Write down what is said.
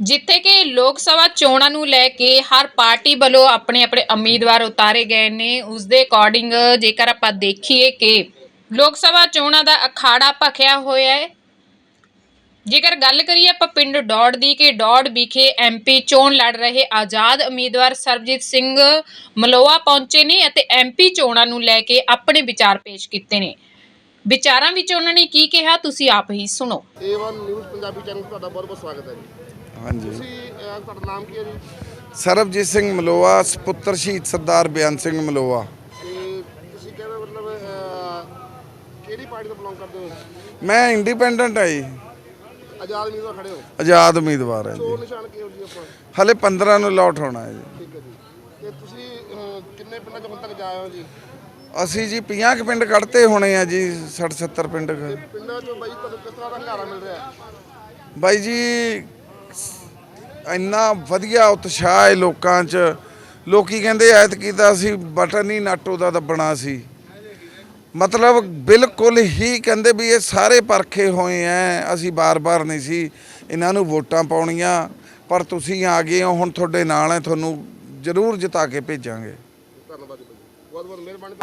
ਜਿੱਥੇ ਕਿ ਲੋਕ ਸਭਾ ਚੋਣਾਂ ਨੂੰ ਲੈ ਕੇ ਹਰ ਪਾਰਟੀ ਵੱਲੋਂ ਆਪਣੇ ਆਪਣੇ ਉਮੀਦਵਾਰ ਉਤਾਰੇ ਗਏ ਨੇ। ਉਸ ਦੇ ਅਕੋਰਡਿੰਗ ਜੇਕਰ ਆਪਾਂ ਦੇਖੀਏ ਕਿ ਲੋਕ ਸਭਾ ਚੋਣਾਂ ਦਾ ਅਖਾੜਾ ਭਖਿਆ ਹੋਇਆ ਹੈ। ਜੇਕਰ ਗੱਲ ਕਰੀਏ ਆਪਾਂ ਪਿੰਡ ਡੌੜ ਦੀ ਕਿ ਡੌੜ ਵਿਖੇ ਐਮਪੀ ਚੋਣ ਲੜ ਰਹੇ ਆਜ਼ਾਦ ਉਮੀਦਵਾਰ ਸਰਬਜੀਤ ਸਿੰਘ ਮਲੋਆ ਪਹੁੰਚੇ ਨੇ ਅਤੇ ਐਮਪੀ ਚੋਣਾਂ ਨੂੰ ਲੈ ਕੇ ਆਪਣੇ ਵਿਚਾਰ ਪੇਸ਼ ਕੀਤੇ ਨੇ। ਵਿਚਾਰਾਂ ਵਿੱਚ ਉਹਨਾਂ ਨੇ ਕੀ ਕਿਹਾ ਤੁਸੀਂ ਆਪ ਹੀ ਸੁਣੋ। A1 ਨਿਊਜ਼ ਪੰਜਾਬੀ ਚੈਨਲ ਤੁਹਾਡਾ ਬਹੁਤ ਬਹੁਤ ਸਵਾਗਤ ਹੈ ਜੀ। ਹਾਂਜੀ। ਤੁਸੀਂ ਅਹ, ਤੁਹਾਡਾ ਨਾਮ ਕੀ ਹੈ ਜੀ? ਸਰਬਜੀਤ ਸਿੰਘ ਮਲੋਆ ਪੁੱਤਰ ਸ਼ਹੀਦ ਸਰਦਾਰ ਬਿਆਨ ਸਿੰਘ ਮਲੋਆ। ਤੇ ਤੁਸੀਂ ਕਿਹੜਾ ਮਤਲਬ ਅਹ, ਕਿਹੜੀ ਪਾਰਟੀ ਤੋਂ ਬਿਲੋਂਗ ਕਰਦੇ ਹੋ? ਮੈਂ ਇੰਡੀਪੈਂਡੈਂਟ ਹਾਂ ਜੀ। ਆਜ਼ਾਦ ਉਮੀਦਵਾਰ ਖੜੇ ਹੋ? ਆਜ਼ਾਦ ਉਮੀਦਵਾਰ ਹਾਂ ਜੀ। ਚੋਣ ਨਿਸ਼ਾਨ ਕੀ ਹੋ ਜੀ ਆਪਾਂ? ਹਲੇ 15 ਨੂੰ ਲੌਟ ਹੋਣਾ ਹੈ ਜੀ। ਠੀਕ ਹੈ ਜੀ। ਤੇ ਤੁਸੀਂ ਅਹ, ਕਿੰਨੇ ਪਿੰਡਾਂ 'ਚ ਹੁਣ ਤੱਕ ਜਾ ਆਏ ਹੋ ਜੀ? ਅਸੀਂ ਜੀ 50 ਕੁ ਪਿੰਡ ਕੱਢਤੇ ਹੋਣੇ ਆ ਜੀ 60 70 ਪਿੰਡ ਪਿੰਡਾਂ 'ਚੋਂ ਬਾਈ ਤੁਹਾਨੂੰ ਕਿਸ ਤਰ੍ਹਾਂ ਦਾ ਹੰਗਾਰਾ ਮਿਲ ਰਿਹਾ? ਬਾਈ ਜੀ ਇੰਨਾ ਵਧੀਆ ਉਤਸ਼ਾਹ ਹੈ ਲੋਕਾਂ 'ਚ। ਲੋਕੀ ਕਹਿੰਦੇ ਐਤਕੀ ਤਾਂ ਅਸੀਂ ਬਟਨ ਹੀ ਨਾਟੋ ਦਾ ਦੱਬਣਾ ਸੀ। ਮਤਲਬ ਬਿਲਕੁਲ ਹੀ ਕਹਿੰਦੇ ਵੀ ਇਹ ਸਾਰੇ ਪਰਖੇ ਹੋਏ ਐ ਅਸੀਂ ਬਾਰ-ਬਾਰ ਨਹੀਂ ਸੀ ਇਹਨਾਂ ਨੂੰ ਵੋਟਾਂ ਪਾਉਣੀਆਂ। ਪਰ ਤੁਸੀਂ ਆ ਗਏ ਹੋ ਹੁਣ ਤੁਹਾਡੇ ਨਾਲ ਹੈ ਤੁਹਾਨੂੰ ਜ਼ਰੂਰ ਜਿਤਾ ਕੇ ਭੇਜਾਂਗੇ। ਧੰਨਵਾਦ ਜੀ। ਬਹੁਤ ਬਹੁਤ ਮਿਹਰਬਾਨੀ